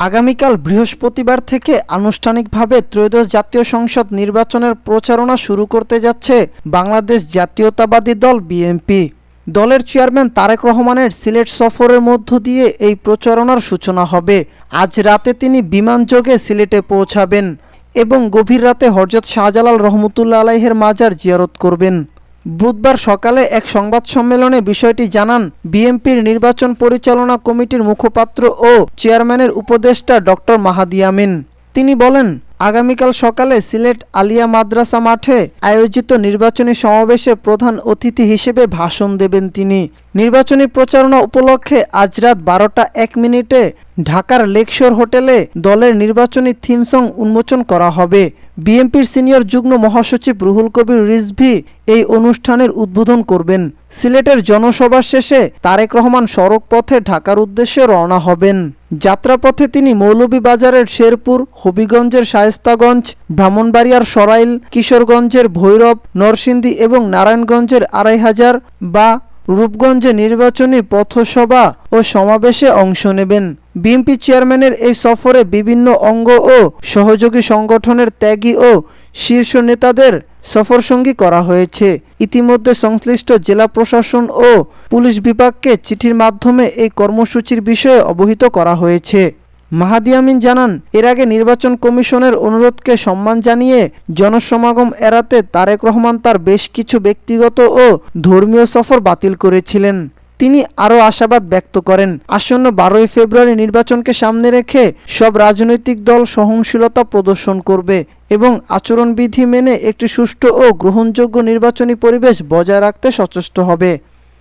আগামীকাল বৃহস্পতিবার থেকে আনুষ্ঠানিকভাবে ত্রয়োদশ জাতীয় সংসদ নির্বাচনের প্রচারণা শুরু করতে যাচ্ছে বাংলাদেশ জাতীয়তাবাদী দল বিএনপি। দলের চেয়ারম্যান তারেক রহমানের সিলেট সফরের মধ্য দিয়ে এই প্রচারণার সূচনা হবে। আজ রাতে তিনি বিমানযোগে সিলেটে পৌঁছাবেন এবং গভীর রাতে হরজত শাহজালাল রহমতুল্লা আলাইহের মাজার জিয়ারত করবেন। বুধবার সকালে এক সংবাদ সম্মেলনে বিষয়টি জানান বিএনপির নির্বাচন পরিচালনা কমিটির মুখপাত্র ও চেয়ারম্যানের উপদেষ্টা ডক্টর মাহাদি আমিন। তিনি বলেন, আগামীকাল সকালে সিলেট আলিয়া মাদ্রাসা মাঠে আয়োজিত নির্বাচনী সমাবেশে প্রধান অতিথি হিসেবে ভাষণ দেবেন তিনি। নির্বাচনী প্রচারণা উপলক্ষে আজ রাত বারোটা এক মিনিটে ঢাকার লেকশোর হোটেলে দলের নির্বাচনী থিম সং উন্মোচন করা হবে। বিএনপির সিনিয়র যুগ্ম মহাসচিব রুহুল কবির রিজভি এই অনুষ্ঠানের উদ্বোধন করবেন। সিলেটের জনসভা শেষে তারেক রহমান সড়ক পথে ঢাকার উদ্দেশ্যে রওনা হবেন। যাত্রাপথে তিনি মৌলভীবাজারের শেরপুর, হবিগঞ্জের শায়েস্তাগঞ্জ, ব্রাহ্মণবাড়িয়ার সরাইল, কিশোরগঞ্জের ভৈরব, নরসিংদী এবং নারায়ণগঞ্জের আড়াই হাজার বা রূপগঞ্জে নির্বাচনী পথসভা ও সমাবেশে অংশ নেবেন। বিএনপি চেয়ারম্যানের এই সফরে বিভিন্ন অঙ্গ ও সহযোগী সংগঠনের ত্যাগী ও শীর্ষ নেতাদের সফরসঙ্গী করা হয়েছে। ইতিমধ্যে সংশ্লিষ্ট জেলা প্রশাসন ও পুলিশ বিভাগকে চিঠির মাধ্যমে এই কর্মসূচির বিষয়ে অবহিত করা হয়েছে। মাহাদি আমিন জানান, এর আগে নির্বাচন কমিশনের অনুরোধকে সম্মান জানিয়ে জনসমাগম এড়াতে তারেক রহমান তার বেশ কিছু ব্যক্তিগত ও ধর্মীয় সফর বাতিল করেছিলেন। তিনি আরও আশাবাদ ব্যক্ত করেন। আসন্ন বারোই ফেব্রুয়ারি নির্বাচনকে সামনে রেখে সব রাজনৈতিক দল সহনশীলতা প্রদর্শন করবে এবং আচরণবিধি মেনে একটি সুষ্ঠু ও গ্রহণযোগ্য নির্বাচনী পরিবেশ বজায় রাখতে সচেষ্ট হবে।